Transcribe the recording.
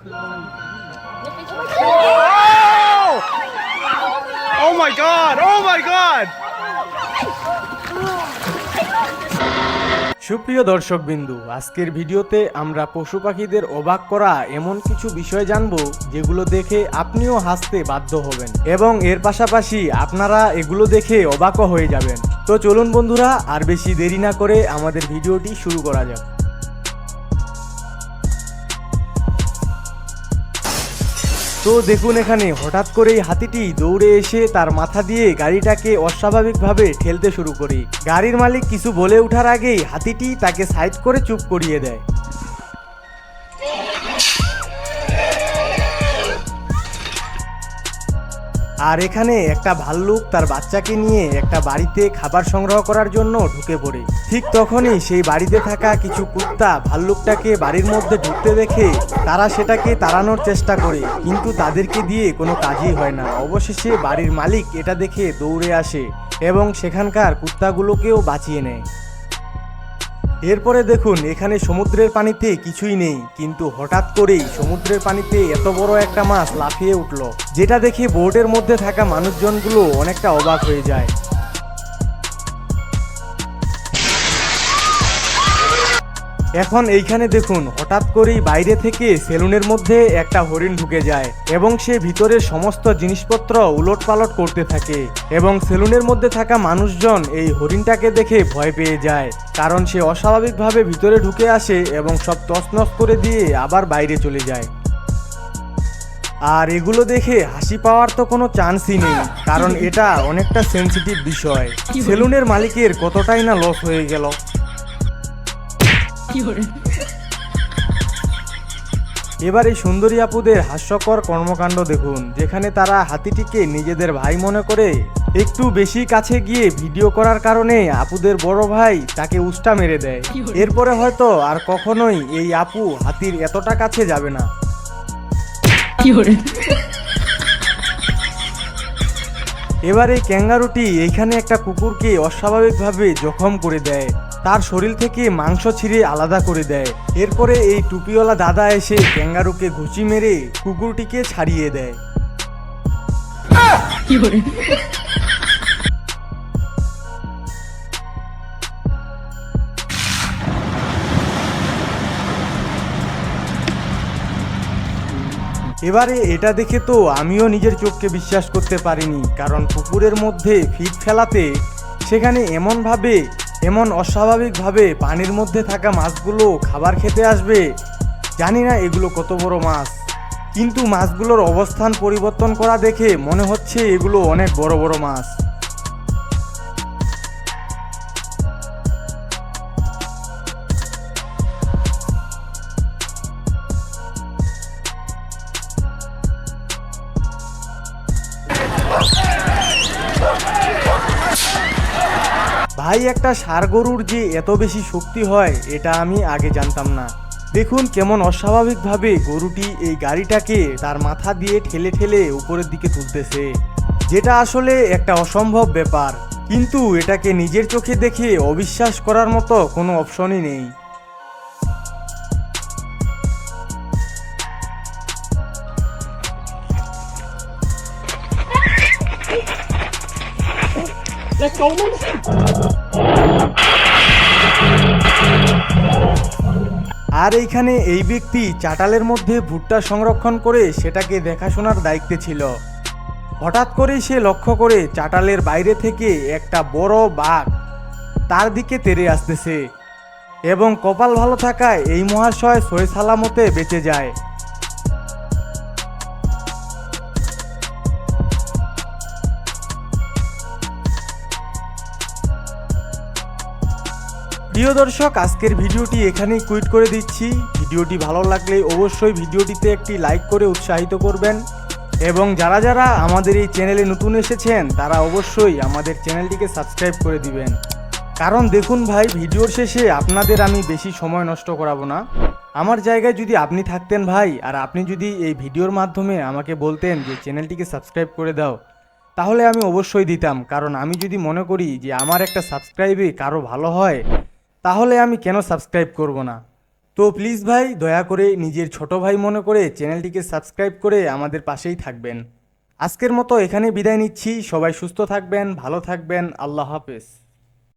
Oh my god! Oh my god! সুপ্রিয় দর্শক বিন্দু আজকের ভিডিওতে আমরা পশু পাখিদের অবাক করা এমন কিছু বিষয় জানব যেগুলো দেখে আপনিও হাসতে বাধ্য হবেন এবং এর পাশাপাশি আপনারা এগুলো দেখে অবাকও হয়ে যাবেন তো চলুন বন্ধুরা, আর বেশি দেরি না করে আমাদের ভিডিওটি শুরু করা যাক তো দেখুন এখানে, হঠাৎ করেই হাতিটি দৌড়ে এসে তার মাথা দিয়ে গাড়িটাকে অস্বাভাবিকভাবে ঠেলতে শুরু করি। গাড়ির মালিক কিছু বলে ওঠার আগেই হাতিটি তাকে সাইড করে চুপ করিয়ে দেয়। আর এখানে একটা ভাল্লুক তার বাচ্চাকে নিয়ে একটা বাড়িতে খাবার সংগ্রহ করার জন্য ঢুকে পড়ে। ঠিক তখনই সেই বাড়িতে থাকা কিছু কুত্তা ভাল্লুকটাকে বাড়ির মধ্যে ঢুকতে দেখে তারা সেটাকে তাড়ানোর চেষ্টা করে, কিন্তু তাদেরকে দিয়ে কোনো কাজই হয় না। অবশেষে বাড়ির মালিক এটা দেখে দৌড়ে আসে এবং সেখানকার কুত্তাগুলোকেও বাঁচিয়ে নেয়। এরপরে দেখুন, এখানে সমুদ্রের পানিতে কিছুই নেই, কিন্তু হঠাৎ করেই সমুদ্রের পানিতে এত বড় একটা মাছ লাফিয়ে উঠল, যেটা দেখে বোটের মধ্যে থাকা মানুষজনগুলো অনেকটা অবাক হয়ে যায়। এখন এইখানে দেখুন হঠাৎ করেই বাইরে থেকে সেলুনের মধ্যে একটা হরিণ ঢুকে যায় এবং সে ভিতরের সমস্ত জিনিসপত্র উলট পালট করতে থাকে এবং সেলুনের মধ্যে থাকা মানুষজন এই হরিণটাকে দেখে ভয় পেয়ে যায়। কারণ সে অস্বাভাবিকভাবে ভিতরে ঢুকে আসে এবং সব তছনছ করে দিয়ে আবার বাইরে চলে যায়। আর এগুলো দেখে হাসি পাওয়ার তো কোনো চান্সই নেই কারণ এটা অনেকটা সেন্সিটিভ বিষয়। সেলুনের মালিকের কতটাই না লস হয়ে গেল। এবার এই সুন্দরী আপুদের হাস্যকর কর্মকাণ্ড দেখুন যেখানে তারা হাতিটিকে নিজেদের ভাই মনে করে একটু বেশি কাছে গিয়ে ভিডিও করার কারণে আপুদের বড় ভাই তাকে উষ্টা মেরে দেয়। এরপরে হয়তো আর কখনোই এই আপু হাতির এতটা কাছে যাবে না। এবার এই ক্যাঙ্গারুটি এইখানে একটা কুকুরকে অস্বাভাবিকভাবে জখম করে দেয়। তার শরীর থেকে মাংস ছিঁড়ে আলাদা করে দেয়। এরপরে এই টুপিওয়ালা দাদা এসে ক্যাঙ্গারুকে ঘুচি মেরে কুকুরটিকে ছাড়িয়ে দেয়। এবারে এটা দেখে তো আমিও নিজের চোখকে বিশ্বাস করতে পারিনি, কারণ পুকুরের মধ্যে ফিট ফেলাতে সেখানে এমনভাবে এমন অস্বাভাবিকভাবে পানির মধ্যে থাকা মাছগুলো খাবার খেতে আসবে? জানি না এগুলো কত বড় মাছ। কিন্তু মাছগুলোর অবস্থান পরিবর্তন করা দেখে মনে হচ্ছে এগুলো অনেক বড় বড় মাছ। ভাই, একটা সার গরুর যে এত বেশি শক্তি হয়, এটা আমি আগে জানতাম না। দেখুন কেমন অস্বাভাবিকভাবে গরুটি এই গাড়িটাকে তার মাথা দিয়ে ঠেলে ঠেলে উপরের দিকে তুলতেছে। যেটা আসলে একটা অসম্ভব ব্যাপার। কিন্তু এটাকে নিজের চোখে দেখে অবিশ্বাস করার মতো কোনো অপশনই নেই। আর এইখানে এই ব্যক্তি চাটালের মধ্যে ভুট্টা সংরক্ষণ করে সেটাকে দেখাশোনার দায়িত্বে ছিল। হঠাৎ করেই সে লক্ষ্য করে চাটালের বাইরে থেকে একটা বড় বাঘ তার দিকে তেরে আসতেছে এবং কপাল ভালো থাকায় এই মহাশয় সই সালামতে বেঁচে যায়। প্রিয় দর্শক, আজকের ভিডিওটি এখানেই কুইট করে দিচ্ছি। ভিডিওটি ভালো লাগলে অবশ্যই ভিডিওটিতে একটি লাইক করে উৎসাহিত করবেন। এবং যারা যারা আমাদের এই চ্যানেলে নতুন এসেছেন, তারা অবশ্যই আমাদের চ্যানেলটিকে সাবস্ক্রাইব করে দিবেন। কারণ দেখুন ভাই, ভিডিওর শেষে আপনাদের আমি বেশি সময় নষ্ট করাবো না। আমার জায়গায় যদি আপনি থাকতেন ভাই, আর আপনি যদি এই ভিডিওর মাধ্যমে আমাকে বলতেন যে চ্যানেলটিকে সাবস্ক্রাইব করে দাও, তাহলে আমি অবশ্যই দিতাম। কারণ আমি যদি মনে করি যে আমার একটা সাবস্ক্রাইবে কারও ভালো হয় তাহলে আমি কেন সাবস্ক্রাইব করব না? তো প্লিজ ভাই, দয়া করে নিজের ছোট ভাই মনে করে চ্যানেলটিকে সাবস্ক্রাইব করে আমাদের পাশেই থাকবেন। আজকের মতো এখানে বিদায় নিচ্ছি। সবাই সুস্থ থাকবেন, ভালো থাকবেন। আল্লাহ হাফেজ।